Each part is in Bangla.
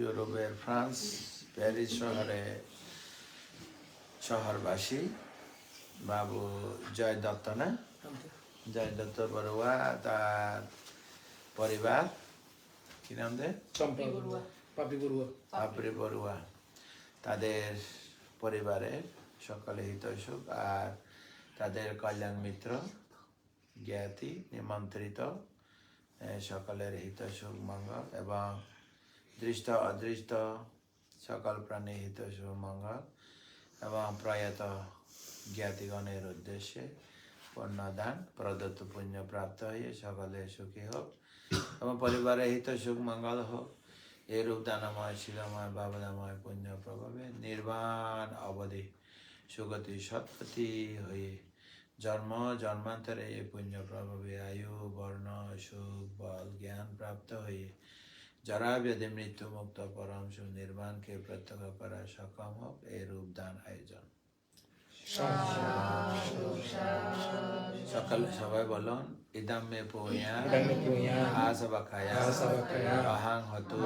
ইউরোপের ফ্রান্স প্যারিস শহরে শহরবাসী। বাবু জয় দত্ত না? জয় দত্ত বড়ুয়া তার পরিবার। কি নাম দে? চম্পা বড়ুয়া। পাপি বড়ুয়া। পাপড়ি বড়ুয়া। তাদের পরিবারের সকলে হিতৈষুক আর তাদের কল্যাণ মিত্র জ্ঞাতি নিমন্ত্রিত সকলের হিতৈষুক মঙ্গল এবং দৃষ্ট অদৃষ্ট সকল প্রাণী হিতৈষুক মঙ্গল এবং প্রয়াত জ্ঞাতিগণের উদ্দেশ্যে পুণ্যদান প্রদত্ত পুণ্য প্রাপ্ত হয়ে সকলে সুখী হোক এবং পরিবারের হিত সুখ মঙ্গল হোক এরূপ দানাময় শিলাময় বাবদাময় পুণ্য প্রভাবে নির্বাণ অবধি সুগতি সৎপতি হয়ে জন্ম জন্মান্তরে এই পুণ্য প্রভাবে আয়ু বর্ণ সুখ বল জ্ঞান প্রাপ্ত হয়ে জরা ব্যাধি মৃত্যু মুক্ত পরম সুনির্বাণকে প্রত্যক্ষ করা সক্ষম হোক এরূপ দান আয়োজন সকাল সবাই বলুন ইদাম মে পুয়া punya আসবাখায়া অহাং হতু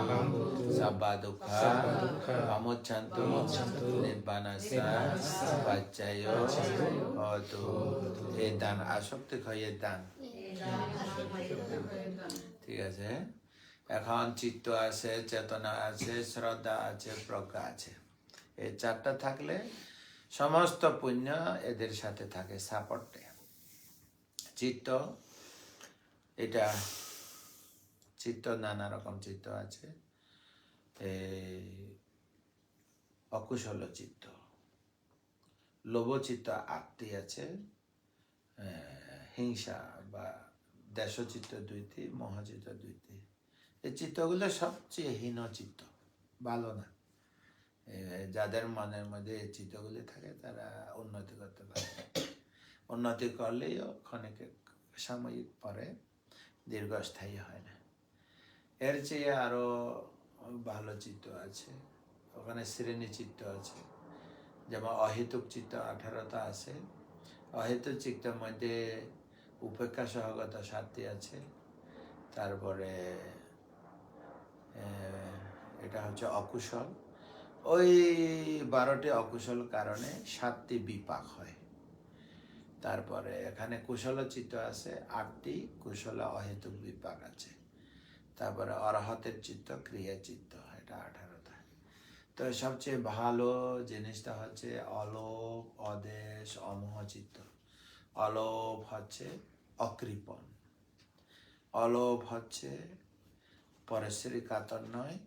সাব্বা দুঃখা Pamoccantu নিব্বানাসা Paccayo হতু এই দান আসক্তি ক্ষয়ের দান ঠিক আছে? এখন চিত্ত আছে, চেতনা আছে, শ্রদ্ধা আছে, প্রজ্ঞা আছে। এই চারটা থাকলে সমস্ত পুণ্য এদের সাথে থাকে সাপোর্টে চিত্ত, এটা চিত্ত, নানা রকম চিত্ত আছে। অকুশল চিত্ত লোভ চিত্ত আটটি আছে হিংসা বা দেশচিত্ত দুইটি, মহাচিত্ত দুইটি। এই চিত্তগুলো সবচেয়ে হীন চিত্ত ভালো না। যাদের মনের মধ্যে এই চিত্তগুলি থাকে, তারা উন্নতি করতে পারে। উন্নতি করলেও ক্ষণিক সাময়িক পরে দীর্ঘস্থায়ী হয় না। এর চেয়ে আরও ভালো চিত্ত আছে, ওখানে শ্রেণি চিত্ত আছে, যেমন অহেতুক চিত্ত আঠারোটা আছে। অহেতুক চিত্তের মধ্যে উপেক্ষা সহগত সাতটি আছে, তারপরে এটা হচ্ছে অকুশল। ওই বারোটি অকুশল কারণে সাতটি বিপাক হয়। তারপরে এখানে কুশল চিত্ত আছে, আটটি কুশল অহেতুক বিপাক আছে। তারপরে অরহতের চিত্ত ক্রিয়া চিত্ত এটা আঠারোটা তো সবচেয়ে ভালো জিনিসটা হচ্ছে অলোভ অদেশ অমোহ চিত্ত অলোভ হচ্ছে অকৃপণ। অলোভ হচ্ছে পরশ্রী কাতর নয়,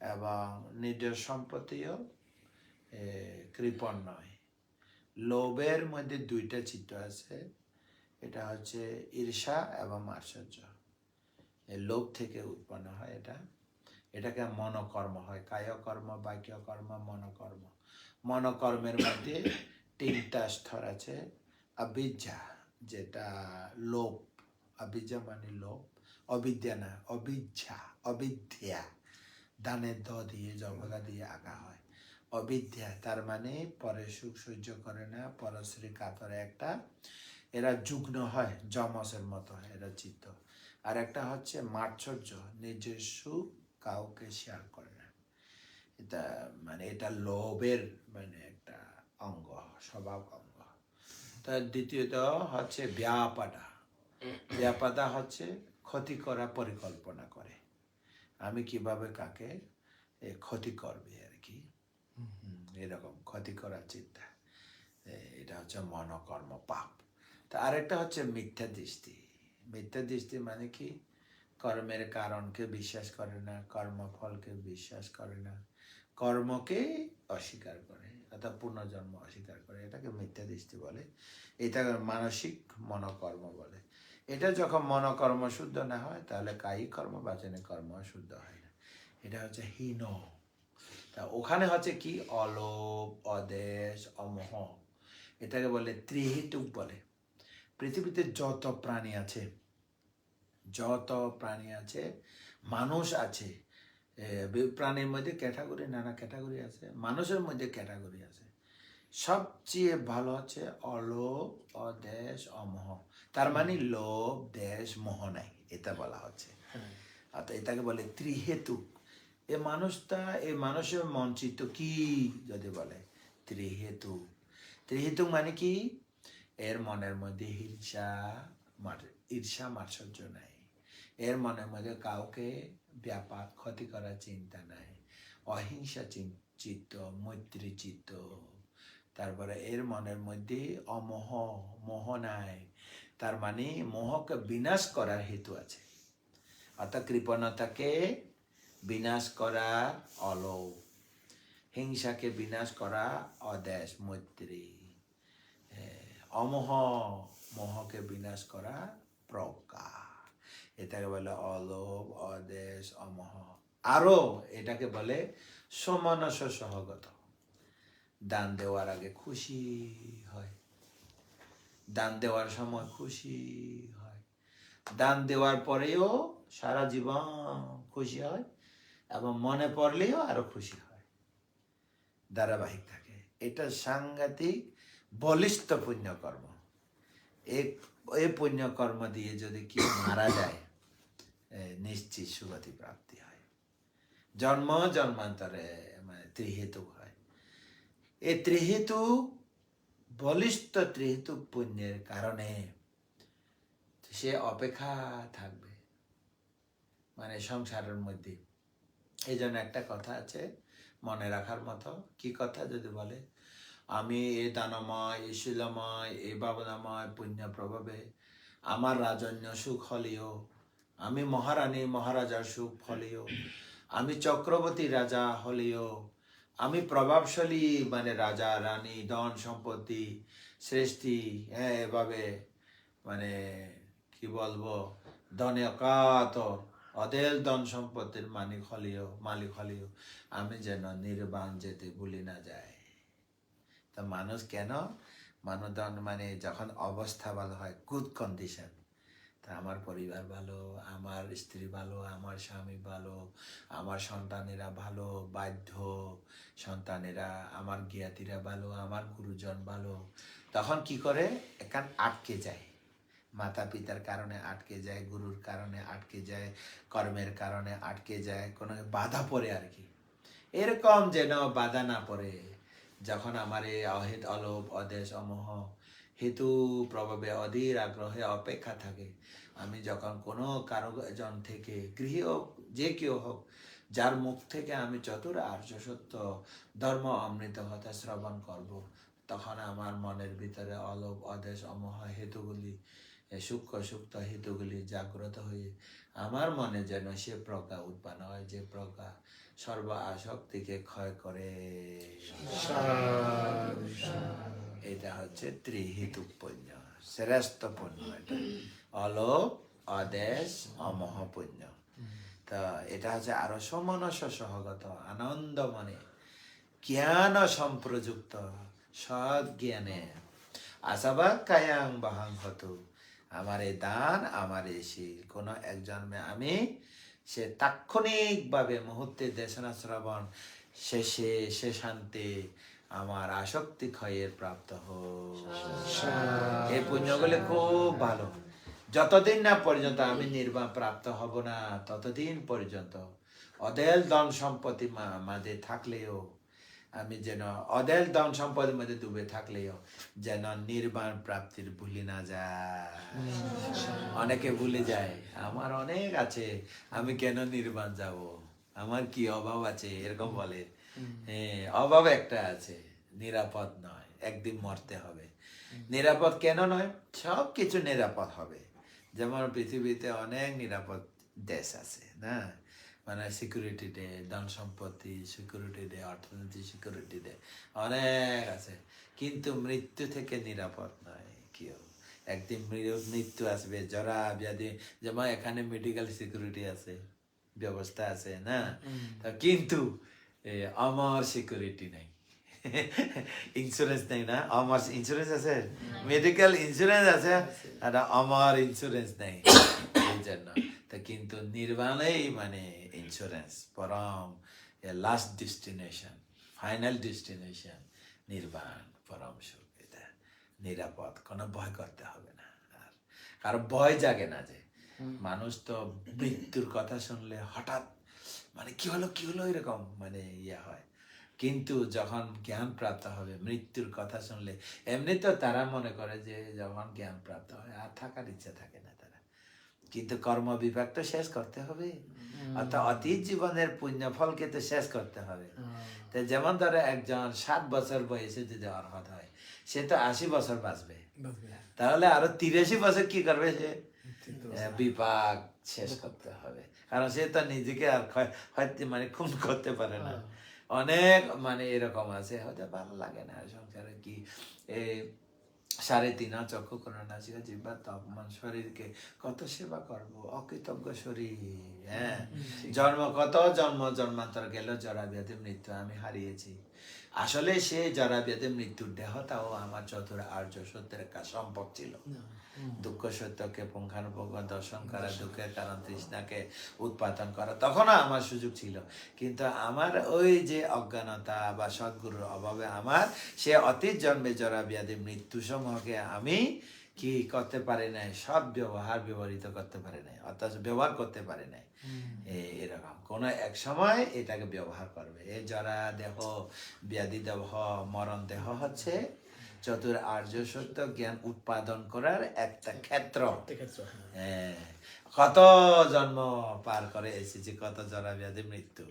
এবং নিজের সম্পত্তিও কৃপণ নয়। লোভের মধ্যে দুইটা চিত্ত আছে। এটা হচ্ছে ঈর্ষা এবং আশ্চর্য। লোভ থেকে উৎপন্ন হয় এটা। এটাকে মনোকর্ম হয়। কায়কর্ম, বাক্যকর্ম, মনোকর্ম। মনোকর্মের মধ্যে তিনটা স্তর আছে। অবিদ্যা যেটা লোভ। অবিদ্যা মানে লোভ। অবিদ্যা না অবিদ্যা। অবিদ্যা দানের দ দিয়ে জগদা দিয়ে আঁকা হয়। অবিদ্যা, তার মানে পরে সুখ সহ্য করে না, পরশ্রী কাতরে একটা। এরা যুগ্ন হয় যমসের মতো হয়, এরা চিত্ত। আর একটা হচ্ছে মাৎসর্য, নিজের সুখ কাউকে শেয়ার করে না। এটা মানে এটা লোভের মানে একটা অঙ্গ, স্বভাব অঙ্গ। তার দ্বিতীয়ত হচ্ছে ব্যাপাদা। ব্যাপাদা হচ্ছে ক্ষতি করা পরিকল্পনা করে। আমি কীভাবে কাকে ক্ষতি করবে আর কি? এরকম ক্ষতি করার চিন্তা। এটা হচ্ছে মনোকর্ম পাপ। তা আরেকটা হচ্ছে মিথ্যা দৃষ্টি। মিথ্যা দৃষ্টি মানে কি? কর্মের কারণকে বিশ্বাস করে না, কর্মফলকে বিশ্বাস করে না, কর্মকে অস্বীকার করে, অর্থাৎ পুনর্জন্ম অস্বীকার করে। এটাকে মিথ্যা দৃষ্টি বলে। এটা মানসিক মনোকর্ম বলে। এটা যখন মনোকর্ম শুদ্ধ না হয়, তাহলে কায়িক কর্ম বাচনে কর্ম শুদ্ধ হয় না। এটা হচ্ছে হীন। তা ওখানে হচ্ছে কি? অলোভ অদেশ, অমোহ। এটাকে বলে ত্রিহিতুক বলে। পৃথিবীতে যত প্রাণী আছে, যত প্রাণী আছে, মানুষ আছে প্রাণীর মধ্যে ক্যাটাগরি, নানা ক্যাটাগরি আছে, মানুষের মধ্যে ক্যাটাগরি আছে। সবচেয়ে ভালো হচ্ছে অলোভ অদেশ অমোহ। তার মানে লোভ দেশ মোহ নাই এটা বলা হচ্ছে। অর্থাৎ এটাকে বলে ত্রিহেতু। এ মানুষটা এ মানুষের মঞ্চিত কি যদি বলে? ত্রিহেতু। ত্রিহেতু মানে কি? এর মনের মধ্যে হিংসা ঈর্ষা মাৎসর্য নাই। এর মনের মধ্যে কাউকে ব্যাপার ক্ষতি করার চিন্তা নাই। অহিংসা চিত্ত মৈত্রী চিত্ত। তারপরে এর মনের মধ্যে অমোহ, মোহ নাই। তার মানে মোহকে বিনাশ করার হেতু আছে। অর্থাৎ কৃপণতাকে বিনাশ করা অলোভ হিংসাকে বিনাশ করা অদেশ, মৈত্রী। অমোহ, মোহকে বিনাশ করা প্রজ্ঞা এটাকে বলে অলোভ অদেশ, অমোহ। আরও এটাকে বলে সমানস সহগত। দান দেওয়ার আগে খুশি হয়। দান দেওয়ার সময় খুশি হয়। দান দেওয়ার পরেও সারা জীবন খুশি হয় এবং মনে পড়লেও আরও খুশি হয়। ধারাবাহিক থাকে। এটা সাংঘাতিক বলিষ্ঠ পুণ্যকর্ম। এই পুণ্যকর্ম দিয়ে যদি কেউ মারা যায় নিশ্চিত সুগতি প্রাপ্তি হয়। জন্ম জন্মান্তরে মানে ত্রিহেতু হয়। এই ত্রিহেতু বলিষ্ঠ ত্রিহেতু পুণ্যের কারণে সে অপেক্ষা থাকবে। মানে সংসারের মধ্যে। এই জন্য একটা কথা আছে মনে রাখার মতো। কি কথা যদি বলে? আমি এ দানময়, এ শিলময়, এ বাবনাময় পুণ্য প্রভাবে আমার রাজন্য সুখ হলেও, আমি মহারানী, মহারাজার সুখ হলেও, আমি চক্রবর্তী রাজা হলেও আমি প্রভাবশালী মানে রাজা, রানী, ধন সম্পত্তি, সৃষ্টি হ্যাঁ এভাবে মানে কি বলব, ধনে অকাত, অদেল ধন সম্পত্তির মালিক হলেও, মালিক হলিও আমি যেন নির্বাণ যেতে ভুলে না যাই। তা মানুষ কেন? মানদন মানে যখন অবস্থা ভালো হয় গুড কন্ডিশন তা আমার পরিবার ভালো, আমার স্ত্রী ভালো, আমার স্বামী ভালো, আমার সন্তানেরা ভালো, বাধ্য সন্তানেরা, আমার জ্ঞাতিরা ভালো, আমার গুরুজন ভালো। তখন কি করে? এখান আটকে যায়। মাতা পিতার কারণে আটকে যায়, গুরুর কারণে আটকে যায়, কর্মের কারণে আটকে যায়, কোনো বাধা পড়ে আর কি। এরকম যেন বাধা না পড়ে। যখন আমার এই অহিত অলোভ অদেশ, অমোহ হেতু প্রভাবে অধীর আগ্রহে অপেক্ষা থাকে আমি যখন কোনো কারোজন থেকে গৃহ যে কেউ হোক, যার মুখ থেকে আমি চতুর আর্য সত্য ধর্ম অমৃত কথা শ্রবণ করব, তখন আমার মনের ভিতরে অলোভ অদেশ অমোহ হেতুগুলি সূক্ষ্ম সুক্ত হেতুগুলি জাগ্রত হয়ে আমার মনে যেন সে প্রজ্ঞা উৎপন্ন হয়, যে প্রজ্ঞা সর্ব আসক্তিকে ক্ষয় করে। এটা হচ্ছে ত্রিহিতু পুণ্য শ্রেষ্ঠ পুণ্য এটা। অলোভ অদেশ অমহ পুণ্য তা এটা হচ্ছে আরও সমনস সহগত, আনন্দ মনে জ্ঞান সম্প্রযুক্ত, সৎ জ্ঞানে। আশাবাদ কায়াং বাহাং হতু, আমার এই দান, আমার এই শীল। কোনো এক জন্মে আমি সে তাৎক্ষণিকভাবে মুহূর্তে দেশনা শ্রবণ, শেষে, শেষান্তে আমার আসক্তি ক্ষয়ের প্রাপ্ত হোক। এই পুণ্যগুলি খুব ভালো। যতদিন না পর্যন্ত আমি নির্বাণ প্রাপ্ত হব না ততদিন পর্যন্ত অদেল ধন সম্পত্তি মাঝে থাকলেও আমি যেন অদেল ধন সম্পদের মধ্যে ডুবে থাকলেও যেন নির্বাণ প্রাপ্তির ভুলে না যায়। অনেকে ভুলে যায় আমার অনেক আছে আমি কেন নির্বাণ যাব? আমার কি অভাব আছে? এরকম বলে। অভাব একটা আছে নিরাপদ নয় একদিন মরতে হবে। নিরাপদ কেন নয়? সব কিছু নিরাপদ হবে। যেমন পৃথিবীতে অনেক নিরাপদ দেশ আছে না? মানে সিকিউরিটি ডে ধন সম্পত্তি সিকিউরিটি ডে অর্থনীতি সিকিউরিটি ডে অনেক আছে। কিন্তু মৃত্যু থেকে নিরাপদ নয় কেউ। একদিন মৃত্যু আসবে জরা ব্যাধি যেমন এখানে মেডিকেল সিকিউরিটি আছে ব্যবস্থা আছে না? কিন্তু আমার সিকিউরিটি নাই। ইন্স্যুরেন্স নেই না আমার ইন্স্যুরেন্স আছে মেডিকেল ইন্স্যুরেন্স আছে আর আমার ইন্স্যুরেন্স নেই। এই জন্য। তা কিন্তু নির্বাণেই মানে ইন্স্যুরেন্স পরম লাস্ট ডেস্টিনেশন ফাইনাল ডেস্টিনেশন নির্বাণ পরম সুখ। এটা নিরাপদ কোনো ভয় করতে হবে না। আর কারও ভয় জাগে না যে মানুষ তো মৃত্যুর কথা শুনলে হঠাৎ মানে কি হলো কি হলো এরকম মানে ইয়ে হয়। কিন্তু যখন জ্ঞান প্রাপ্ত হবে মৃত্যুর কথা শুনলে এমনি তো তারা মনে করে যে যখন জ্ঞান প্রাপ্ত হয় আর থাকার ইচ্ছা থাকে না তারা। কিন্তু কর্ম বিভাগ তো শেষ করতে হবে। অর্থাৎ অতীত জীবনের পুণ্য ফলকে তো শেষ করতে হবে। তো যেমন ধরো একজন সাত বছর বয়সে যদি অর্হত হয় সে তো আশি বছর বাঁচবে। তাহলে আরও তিরাশি বছর কি করবে সে? বিপাক শেষ করতে হবে। কারণ সে তো নিজেকে আর হয়তো মানে খুন করতে পারে না। অনেক মানে এরকম আছে হয়তো ভালো লাগে না সংসারে কি এ সাড়ে তিন চক্ষু করোনা শিখা জিব্বা তপমান শরীরকে কত সেবা করব অকৃতজ্ঞ শরীর হ্যাঁ। জন্ম কত জন্ম জন্মান্তর গেল জরা ব্যাধি মৃত্যু আমি হারিয়েছি। আসলে সে যারা বেদে মৃত্যুর দেহটাও আমার চতুর আর্য সত্যের সম্পদ ছিল। দুঃখ সত্যকে পুঙ্খানুপুঙ্খ দর্শন করা দুঃখের কারণ তৃষ্ণাকে উৎপাদন করা তখনও আমার সুযোগ ছিল। কিন্তু আমার ওই যে অজ্ঞানতা বা সদ্গুরুর অভাবে আমার সে অতীত জন্মে জরা ব্যাধি মৃত্যু সমূহকে আমি কি করতে পারে নাই সব ব্যবহার ব্যবহৃত করতে পারে নাই অর্থাৎ ব্যবহার করতে পারে নাই। এরকম। কোন এক সময় এটাকে ব্যবহার করবে। এই জরা দেহ ব্যাধি দেহ মরণ দেহ হচ্ছে চতুর আর্য সত্য জ্ঞান উৎপাদন করার একটা ক্ষেত্র। হ্যাঁ, কত জন্ম পার করে এসেছি কত জরা ব্যাধি মৃত্যু।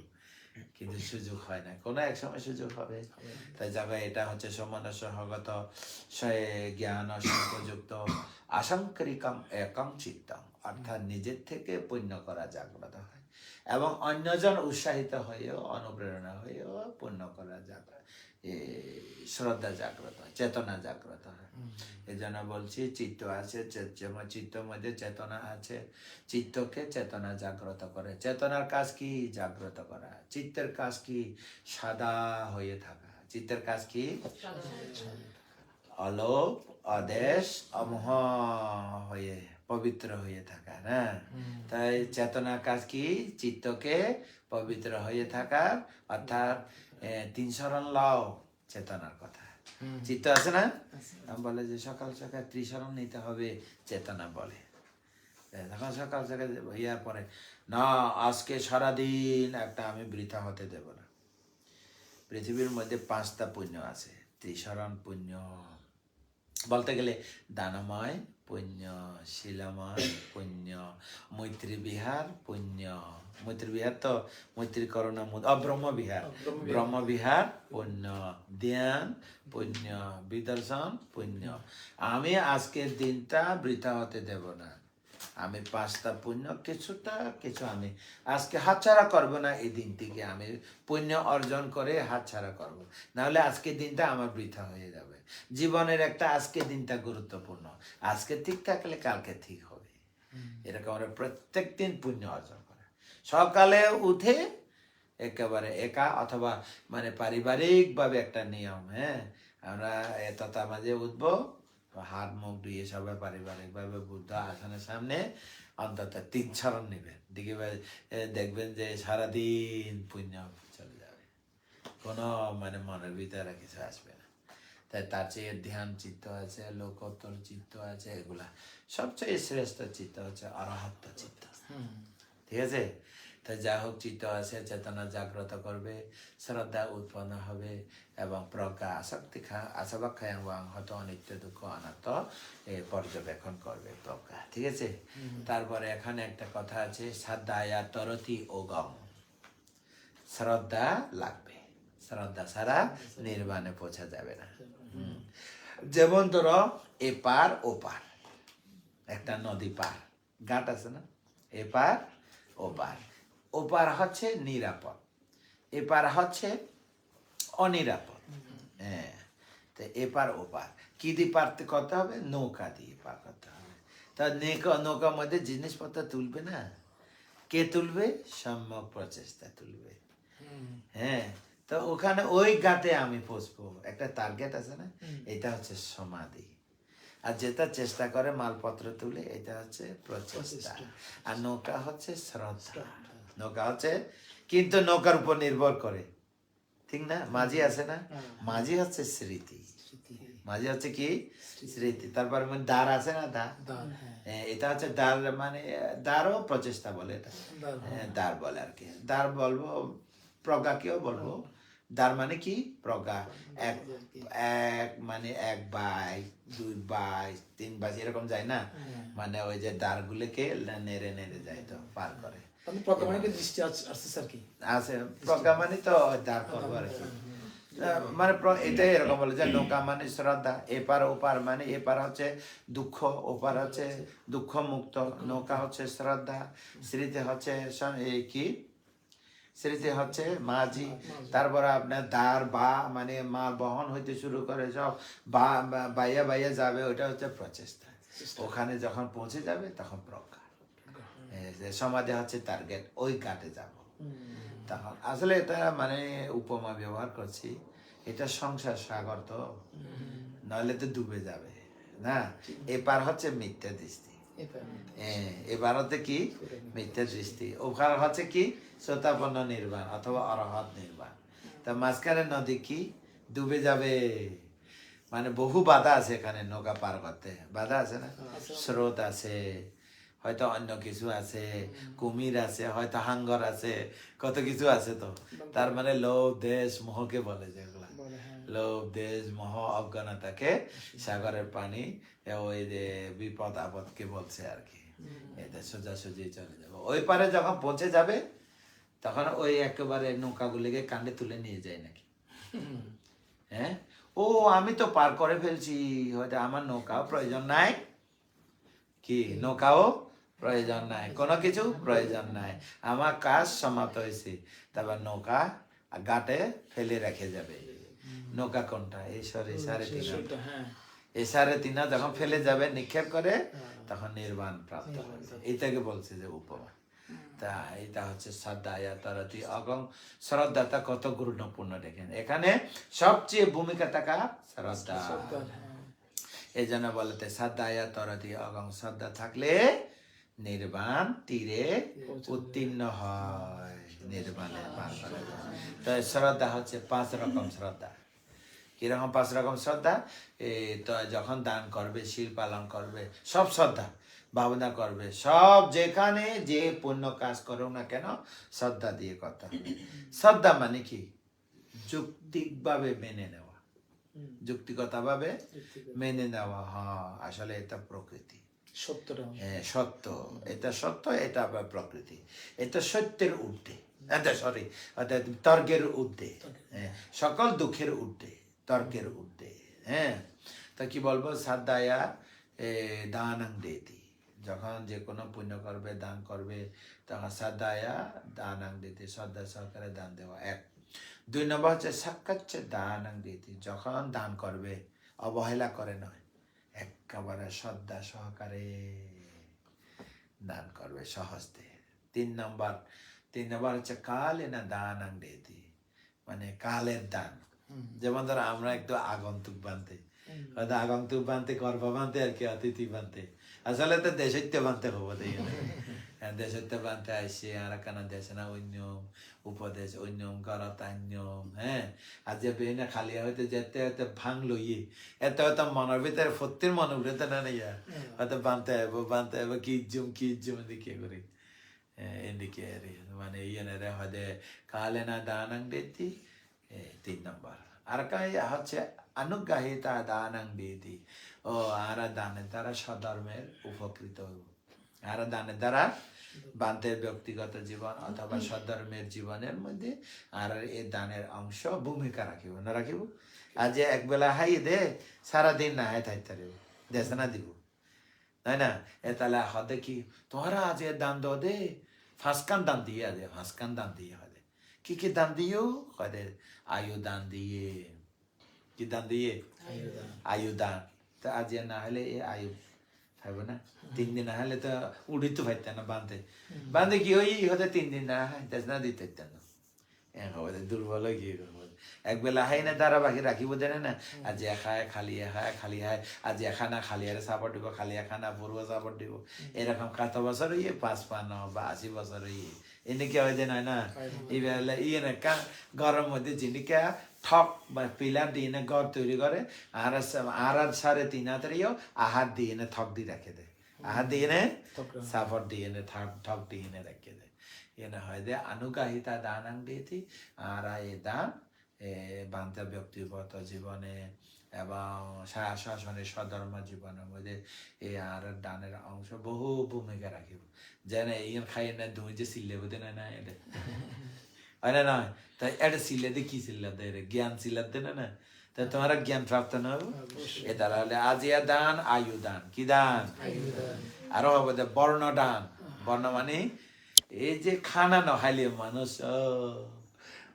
কিন্তু সুযোগ হয় না। কোনো এক সময় সুযোগ হবে। তাই যাবে, এটা হচ্ছে সমান সহগত, সে জ্ঞান সংযুক্ত আশঙ্করিকম একম চিত্তম অর্থাৎ নিজের থেকে পুণ্য করা জাগ্রত হয়। এবং অন্যজন উৎসাহিত হয়েও, অনুপ্রেরণা হয়েও পূর্ণ করা জাগ্রত শ্রদ্ধা জাগ্রত হয় চেতনা জাগ্রত হয়। এই জন্য বলছি চিত্ত আছে চে- যেমন চিত্তর মধ্যে চেতনা আছে। চিত্তকে চেতনা জাগ্রত করে। চেতনার কাজ কি? জাগ্রত করা। চিত্তের কাজ কি? সাদা হয়ে থাকা। চিত্তের কাজ কি? অলোপ অদেশ অমোহ হয়ে পবিত্র হয়ে থাকা না? তাই চেতনার কাজ কি? চিত্তকে পবিত্র হয়ে থাকা অর্থাৎ তিন শরণ লাও চেতনার কথা। চিত্ত আছে না? বলে যে সকাল সকাল ত্রিশরণ নিতে হবে চেতনা বলে। তখন সকাল সকাল ইয়ার পরে না আজকে সারাদিন একটা আমি বৃথা হতে দেব না। পৃথিবীর মধ্যে পাঁচটা পুণ্য আছে ত্রিশরণ পুণ্য। বলতে গেলে দানময় পুণ্য শিলামান পুণ্য মৈত্রী বিহার পুণ্য মৈত্রী বিহার তো মৈত্রী করোনা অব্রহ্ম বিহার ব্রহ্ম বিহার পুণ্য ধ্যান পুণ্য বিদর্শন পুণ্য আমি আজকের দিনটা বৃথা হতে দেব না আমি পাঁচটা পুণ্য কিছুটা কিছু আমি। আজকে হাতছাড়া করব না এই দিনটিকে আমি পুণ্য অর্জন করে হাতছাড়া করব। নাহলে আজকের দিনটা আমার বৃথা হয়ে যাবে। জীবনের একটা আজকের দিনটা গুরুত্বপূর্ণ। আজকে ঠিক থাকলে কালকে ঠিক হবে। এরকম আমরা প্রত্যেক দিন পুণ্য অর্জন করে। সকালে উঠে একেবারে একা অথবা মানে পারিবারিকভাবে একটা নিয়ম হ্যাঁ? আমরা এতটা মাঝে উঠবো হাত মুখ ধুয়ে সবাই পারিবারিকভাবে বুদ্ধ আসনের সামনে অন্তত তিন চরণ নেবেন। দিকে দেখবেন যে সারাদিন পুণ্য চলে যাবে। কোনো মানে মনের ভিতরে কিছু আসবে না। তাই তার চেয়ে ধ্যান চিত্ত আছে লোকোত্তর চিত্ত আছে এগুলা সবচেয়ে শ্রেষ্ঠ চিত্ত হচ্ছে অরহত্ত চিত্ত। ঠিক আছে? তাই যা হোক চিত্ত আছে চেতনা জাগ্রত করবে শ্রদ্ধা উৎপন্ন হবে এবং প্রজ্ঞা আসক্তি খা আসবাক্ষায়াং ওয়াং হত অনিত্য দুঃখ অনাত্ম এ পর্যবেক্ষণ করবে প্রজ্ঞা ঠিক আছে? তারপরে এখানে একটা কথা আছে শ্রদ্ধায়া তরতি ওগম শ্রদ্ধা লাগবে। শ্রদ্ধা ছাড়া নির্বাণে পৌঁছা যাবে না। যেমন ধরো এপার ওপার একটা নদী পার। ঘাট আছে না? এ এপার ওপার ওপার হচ্ছে নিরাপদ এপার হচ্ছে অনিরাপদ। হ্যাঁ তো এপার ওপার। কি দিয়ে পার করতে হবে? নৌকা দিয়ে পার করতে হবে। তা নৌকা নৌকার মধ্যে জিনিসপত্র তুলবে না? কে তুলবে? সম্যক প্রচেষ্টা তুলবে। হ্যাঁ তো ওখানে ওই গাতে আমি পৌঁছবো। একটা টার্গেট আছে না? এটা হচ্ছে সমাধি। আর যেটা চেষ্টা করে মালপত্র তুলে এটা হচ্ছে প্রচেষ্টা। আর নৌকা হচ্ছে শ্রদ্ধা। নৌকা হচ্ছে কিন্তু নৌকার উপর নির্ভর করে। ঠিক না? মাঝি আছে না? মাঝি হচ্ছে স্মৃতি। মাঝি হচ্ছে কি? স্মৃতি। তারপরে মানে দ্বার আছে না দা হ্যাঁ। হ্যাঁ, এটা হচ্ছে দ্বার মানে দ্বারও প্রচেষ্টা বলে এটা। হ্যাঁ, দ্বার বলে আর কি। দ্বার বলব প্রজ্ঞা প্রজ্ঞাকেও বলব। দ্বার মানে কি? প্রজ্ঞা। এক এক মানে এক বাই দুই বাই তিন বাই এরকম যায় না? মানে ওই যে দ্বারগুলোকে নেড়ে নেড়ে যায় তো পার করে। তাহলে প্রজ্ঞামানিকের দৃষ্টি আস- আর কি? আছে প্রজ্ঞা মানে তো দ্বার করব আর কি। মানে প্র- এটাই এরকম বলে যে নৌকা মানে শ্রদ্ধা এপার ওপার মানে এপার হচ্ছে দুঃখ ওপার হচ্ছে দুঃখ মুক্ত নৌকা হচ্ছে শ্রদ্ধা স্মৃতি হচ্ছে কি? স্মৃতি হচ্ছে মাঝি তারপরে আপনার দ্বার বা মানে মা বহন হইতে শুরু করে সব বা বাইয়া বাইয়া যাবে ওটা হচ্ছে প্রচেষ্টা। ওখানে যখন পৌঁছে যাবে তখন প্রজ্ঞা। যে সমাধি হচ্ছে টার্গেট ওই ঘাটে যাব। তখন আসলে এটা মানে উপমা ব্যবহার করছি এটা সংসার সাগর তো নইলে তো ডুবে যাবে না? এপার হচ্ছে মিথ্যা দৃষ্টি। এবার হচ্ছে কি? মিথ্যা দৃষ্টি। ওখানে হচ্ছে কি? শ্রোতাপন্ন নির্বাণ অথবা অরহৎ নির্বাণ। তা মাঝখানে নদী কি? ডুবে যাবে। মানে বহু বাধা আছে এখানে নৌকা পার করতে। বাধা আছে না? স্রোত আছে। হয়তো অন্য কিছু আছে কুমির আছে হয়তো হাঙ্গর আছে কত কিছু আছে তো। তার মানে লোভ দেশ মোহকে বলে যেগুলা। হ্যাঁ। লোভ দেশ মোহ অজ্ঞানতাকে সাগরের পানি ওই যে বিপদ আপদকে বলছে আর কি। এতে সোজাসুজি চলে যাবে। ওই পারে যখন পৌঁছে যাবে তখন ওই একেবারে নৌকাগুলিকে কাণ্ডে তুলে নিয়ে যায় নাকি। হ্যাঁ? ও আমি তো পার করে ফেলছি হয়তো আমার নৌকাও প্রয়োজন নাই। কি নৌকাও প্রয়োজন নাই। কোনো কিছু প্রয়োজন নাই। আমার কাজ সমাপ্ত হয়েছে। তারপর নৌকা গাটে ফেলে রেখে যাবে। নৌকা কোনটা? এই সরে সাড়ে তিন হ্যাঁ। এই সাড়ে তিন যখন ফেলে যাবে নিক্ষেপ করে তখন নির্বাণ প্রাপ্ত হবে। এইটাকে বলছে যে উপমা। তা এটা হচ্ছে শ্রদ্ধা তারতি অগম শ্রদ্ধাটা কত গুরুত্বপূর্ণ দেখেন। এখানে সবচেয়ে ভূমিকা থাকা শ্রদ্ধা। হ্যাঁ। এই জন্য বলতে শ্রদ্ধা তরতি অগম শ্রদ্ধা থাকলে নির্বাণ তীরে উত্তীর্ণ হয়। নির্বাণে করা। তো শ্রদ্ধা হচ্ছে পাঁচ রকম শ্রদ্ধা। কীরকম পাঁচ রকম শ্রদ্ধা? তো যখন দান করবে শিল পালন করবে সব শ্রদ্ধা ভাবনা করবে। সব যেখানে যে পুণ্য কাজ করুক না কেন শ্রদ্ধা দিয়ে হবে। শ্রদ্ধা মানে কি? যৌক্তিকভাবে মেনে নেওয়া। যুক্তিগতভাবে মেনে নেওয়া। হ্যাঁ আসলে এটা প্রকৃতি। সত্যটা হ্যাঁ, সত্য। এটা সত্য এটা আবার প্রকৃতি। এটা সত্যের ঊর্ধ্বে। সরি তর্কের ঊর্ধ্বে। হ্যাঁ, সকল দুঃখের ঊর্ধ্বে তর্কের ঊর্ধ্বে। হ্যাঁ তা কি বলব? সাদায়া দানাং দেতি। যখন যে কোনো পুণ্য করবে দান করবে তখন সাদায়া দানাং দিতে। শ্রদ্ধা সহকারে দান দেওয়া। এক। দুই নম্বর হচ্ছে সাক্ষাচ্ছে দানাং দিতে। যখন দান করবে অবহেলা করে নয়। একেবারে শ্রদ্ধা সহকারে দান করবে সহজতে। তিন নম্বর তিন নম্বর হচ্ছে কালে না দান আংটি মানে কালের দান। যেমন ধরো আমরা একটু আগন্তুক বানতে। হয়তো আগন্তুক বানতে গর্ভ বানতে আর কি অতিথি বানতে। আসলে তো দেশত্ব বানতে হব তাই দেশৈত্য বানতে আসছে আর কেন দেশে না অন্যম উপদেশ অন্যম গরতান্যম হ্যাঁ আর যে বেহিনা খালি হইতে যেতে হইতে ভাঙ লইয়ে এত হয়তো মনের ভিতরে ফত্তির মন উঠে না নিয়া হয়তো বানতে আইব বানতে আইব কি ইজ্জুম কি ইজ্জুম এদিকে করি এদিকে মানে ইয়েনে হয়তো কালে না দানাং দেতি তিন নম্বর আর হচ্ছে অনুগ্রাহিতা দানাং দিতি ও আর দানের দ্বারা স্বধর্মের উপকৃত হইব আর দানের দ্বারা বান্তের ব্যক্তিগত জীবন অথবা স্বধর্মের জীবনের মধ্যে আর এই দানের অংশ ভূমিকা রাখিব না রাখিব? আর যে একবেলা হাই দে সারাদিন না হাই থাকতে পারিব দেশে না দিব। তাই না? এ তাহলে হদে কি তোমরা আজ এ দান দো দে ফাঁসকান দান দিয়ে দে ফাঁসকান দান দিয়ে হদে কি কি দান দিও? হদে আয়ু দান দিয়ে। কি দান দিয়ে? আয়ু দান। তো আজ না হলে এ আয়ু খাইব না? তিন দিন না হলে তো উড়িতে পারতে না বাঁধে বাঁধে কি ওই হতে তিন দিন না হয় দেশ না দিতে না দুর্বল কি এক বেলা একবেলা হাই না তারা বাকি রাখিব দেনে না। আজ এখায় খালি এখায় খালি খায় আজি এখানা খালি আরে সাপোর্ট দিব খালি এখানা পড়ুয়া সাপোর্ট দিব। এরকম কত বছর ইয়ে পাঁচ পা ন বা আশি বছর ইয়ে এইবেলা ইয়ে না কা ঘরের মধ্যে জিনিকা ঠক বা পিলার দিয়ে না ঘর তৈরি করে আর আর সাড়ে তিন হাতেরও আহার দিয়ে না থক দিয়ে রেখে দেয় আহার দিয়ে না সাপোর্ট দিয়ে না ঠক ঠক দিয়ে না রেখে দেয় এনে হয় যে আনুগাহিতা দানাং দিয়েছি আর এই দান এ বান্তা ব্যক্তিগত জীবনে এবং শাসনের স্বধর্ম জীবনের মধ্যে এই আর দানের অংশ বহু ভূমিকা রাখিব। যেন ইন খাই না দুই যে সিলে বোধ না না এটা? হয় না নয় তাই এটা সিলে দিয়ে কি সিলে দেয় রে? জ্ঞান সিলে দেয় না না? তা তোমার জ্ঞান প্রাপ্ত না এ তারা হলে আজিয়া দান আয়ু দান। কি দান? আরও হবে বর্ণ দান। বর্ণ মানে এই যে খানা নখাইলে মানুষ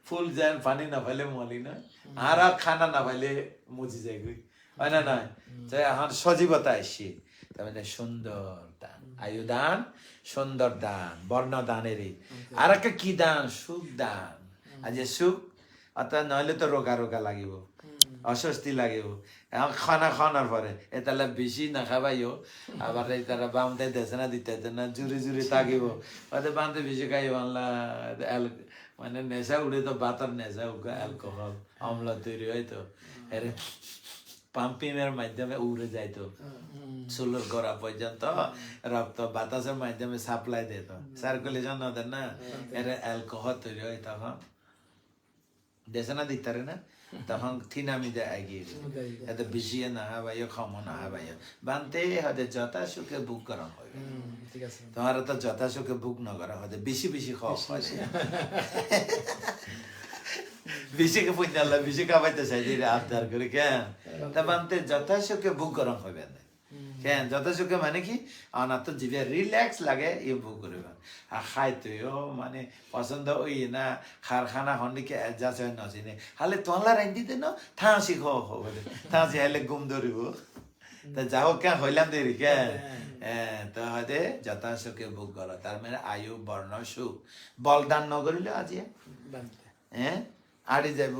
ফুল যেন পানি না পাইলে মলি না আর খানা না পাইলে মুজি যায় গই হয় না নয় তাই এখন সজীবতা আসছে তার মানে সুন্দর দান। আয়ু দান সুন্দর দান বর্ণ দানেরই। আর একটা কি দান? সুখ দান। আর যে সুখ অর্থাৎ নইলে তো রোগা রোগা লাগিব অস্বস্তি লাগিব। এখন খানা খাওয়ানোর পরে এ তাহলে বেশি না খাবাইও আবার এই তারা বামতে দেশে না দিতে না জুড়ে জুড়ে থাকিব। ওদের বামতে বেশি খাইব আনলা অ্যাল- মানে নেশা উড়ে তো বাতার নেশা উঠে অ্যালকোহল অম্ল তৈরি হয় তো। পাম্পিংয়ের মাধ্যমে উড়ে যায় তো। চুলোর গোড়া পর্যন্ত রক্ত বাতাসের মাধ্যমে সাপ্লাই দিত সার্কুলেশন ওদের না এর অ্যালকোহল তৈরি হয় তখন। দেশে না দিতে না? তখন থিনামি দেয় এগিয়ে এত বেশি না হাবাইও কম না হাবাইও বানতে হতে যথা সুখে বুক করা হয় তোমার তো যথা সুখে বুক ন করা হতে বেশি বেশি খাওয়া হয় বেশি কে পুণ্যাল্লা বেশি খাবাইতে চাই আবদার করে কেন তা বানতে যথা সুখে বুক গরম হবে না কেন? যত সুখে মানে কি? আমার তো জিভে রিল্যাক্স লাগে এই বুক করবে। আর খাইতেও মানে পছন্দ ওই না কারখানা হন্ডিকে যাচ্ছে নচিনে। হালে তোলা রান্ধি দে ন থাঁসি খাও হবে থাঁসি হালে গুম ধরিব। তা যাও কে হইলাম দেরি কে হ্যাঁ। তো হয়তো যথা সুখে বুক করো। তার মানে আয়ু বর্ণ সুখ। বলদান নগরিলে আজি। হ্যাঁ আড়ি যাব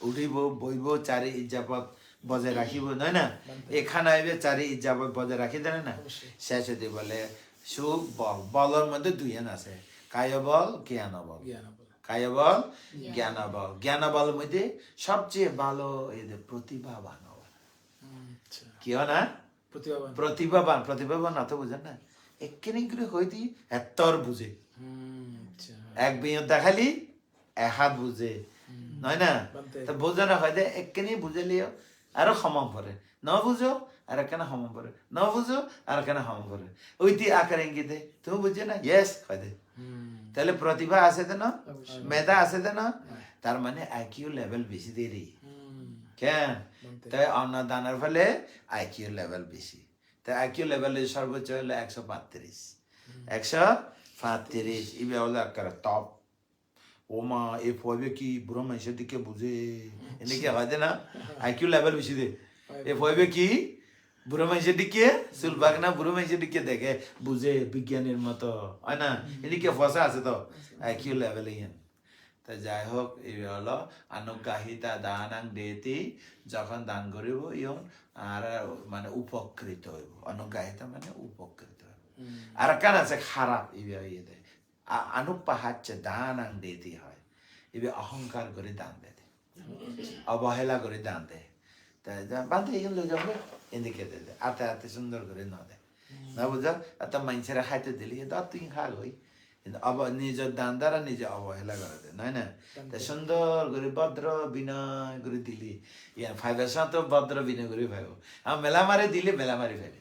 উঠিব বইব চারি ইজাপত বজায় রাখিব নয় না? এখানে আইবে চারি ইজাপত বজায় রাখি দেয় না? শেষ হতে বলে সুখ বল। বলের মধ্যে দুইয়ান আছে। কায় বল জ্ঞান বল। কায় বল জ্ঞান। বল। জ্ঞান বলের মধ্যে সবচেয়ে ভালো এই যে প্রতিভাবান। আচ্ছা। কি হয় না? প্রতিভাবান প্রতিভাবান অত বুঝেন না। এক্ষিনি করে হইতি? এতর বুঝে। আচ্ছা। এক বিয়ত দেখালি এক হাত বুঝে নয় না। তো বোঝা না হয় দে একখানি বুঝালিও আরও সমম পরে। ন বুঝো আর একখানা সমম পরে? ন বুঝো আর একখানা সমম পরে? ওইটি আকার ইঙ্গিতে তুমি বুঝছ না? ইয়েস হয় তাহলে প্রতিভা আছে তো না? মেধা আছে তো না? তার মানে আইকিউ লেভেল বেশি দেরি। কেন। তাই অন্নদানের ফলে আইকিউ লেভেল বেশি। তাই আইকিউ লেভেল সর্বোচ্চ হলো একশো পাঁত্রিশ একশো পাঁত্রিশ ইবে হলো টপ ও মা এ ফবে কি বুড়ো মানুষের দিকে বুঝে? এনেকে হয় দে না আইকিউ লেভেল বেশি দে। এ ফবে কি বুড়ো মানুষের দিকে? চুলবাগ না বুড়ো মানুষের দিকে দেখে, বুঝে বিজ্ঞানীর মতো। হয় না? এদিকে ফসা আছে তো? আইকিউ লেভেল ইয়ান তা যাই হোক, এই হলো আনুগ্রাহিতা দানাং দেতি, যখন দান করিব ইয়ন আর মানে উপকৃত হইব। অনুগ্রাহিতা মানে উপকৃত হইব। আর কান আছে? খারাপ ইবে ইয়ে আনুপাহাচ্ছে দান আং দিতে হয় ইবে অহংকার করে দান দেয় অবহেলা করে দান দেয় এই লোক যাবে এদিকে দে আতে আতে সুন্দর করে ন দেয় না বুঝা এত মানুষেরা খাইতে দিলি তা তুই খা গই কিন্তু অব নিজের দান দ্বারা নিজে অবহেলা করে দেয় নয় না তা সুন্দর করে ভদ্র বিনয় করে দিলি ইয়া ফাইবার তো ভদ্র বিনয় করে ভাইব আর মেলা মারে দিলে মেলা মারি ফেলে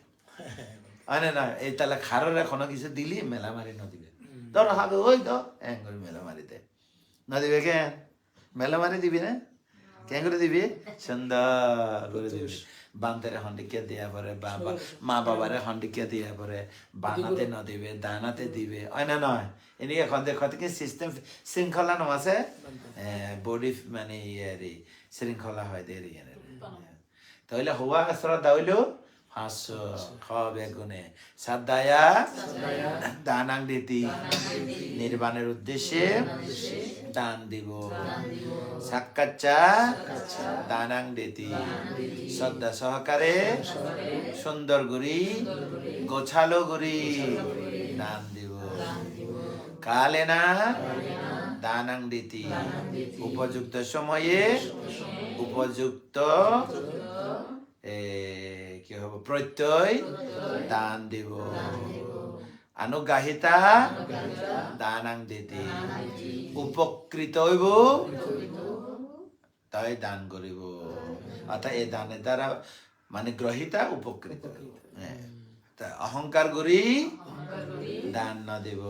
না এই তাহলে খাররে কোনো কিছু দিলি মেলা মারি ন দিবে ধর হবে ওই তো। এং করে মেলা মারিতে ন দিবে কেন মেলা মারি দিবি না? কেন করে দিবি? সুন্দর করে দিবি। বান্তেরে হন্ডিকে দিয়া পরে বাবা মা বাবারে হন্ডিকে দিয়া পরে বানাতে ন দিবে দানাতে দিবে। হয় না নয়। এদিকে এখন দেখো কি সিস্টেম শৃঙ্খলা ন আছে? বডি মানে ইয়ে রে শৃঙ্খলা হয় দে রে তাহলে হওয়া শ্রদ্ধা হইলেও হাস্য খ বেগুনে সাদ্দায়া। দানাং দিতি। নির্বাণের উদ্দেশ্যে দান দিব। সাক্ষাচ্চা দানাং দিতি। শ্রদ্ধা সহকারে সুন্দর গুড়ি গোছালো গুড়ি দান দিব। কালে না দানাং দিতি। উপযুক্ত সময়ে উপযুক্ত কি হব প্রত্যয় দান দিব অনুগ্রাহিতা দানাং দিতি উপকৃত হইব তাই দান করিব অর্থাৎ এই দানের দ্বারা মানে গ্রহিতা উপকৃত হ্যাঁ। অহংকার করি দান ন দিব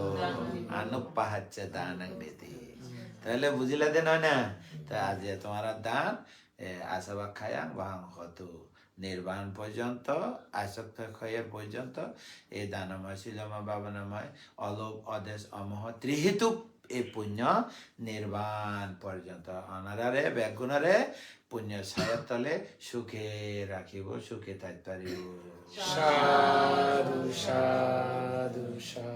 আনুপাহাচ্ছে দানাং দিতি তাহলে বুঝিলে দে নয় না তা আজ তোমার দান আশাবা খায়াং বাহাং হতু নির্বাণ পর্যন্ত আসক্ত ক্ষয়ের পর্যন্ত, এই দানময় শিলময় বাবনাময় অলোভ অদেশ অমহ ত্রিহেতু এই পুণ্য নির্বাণ পর্যন্ত। অনারারে ব্যাগুণরে পুণ্য ছায়ার তলে সুখে রাখিব, সুখে থাকতে পারিব সাধু সাধু।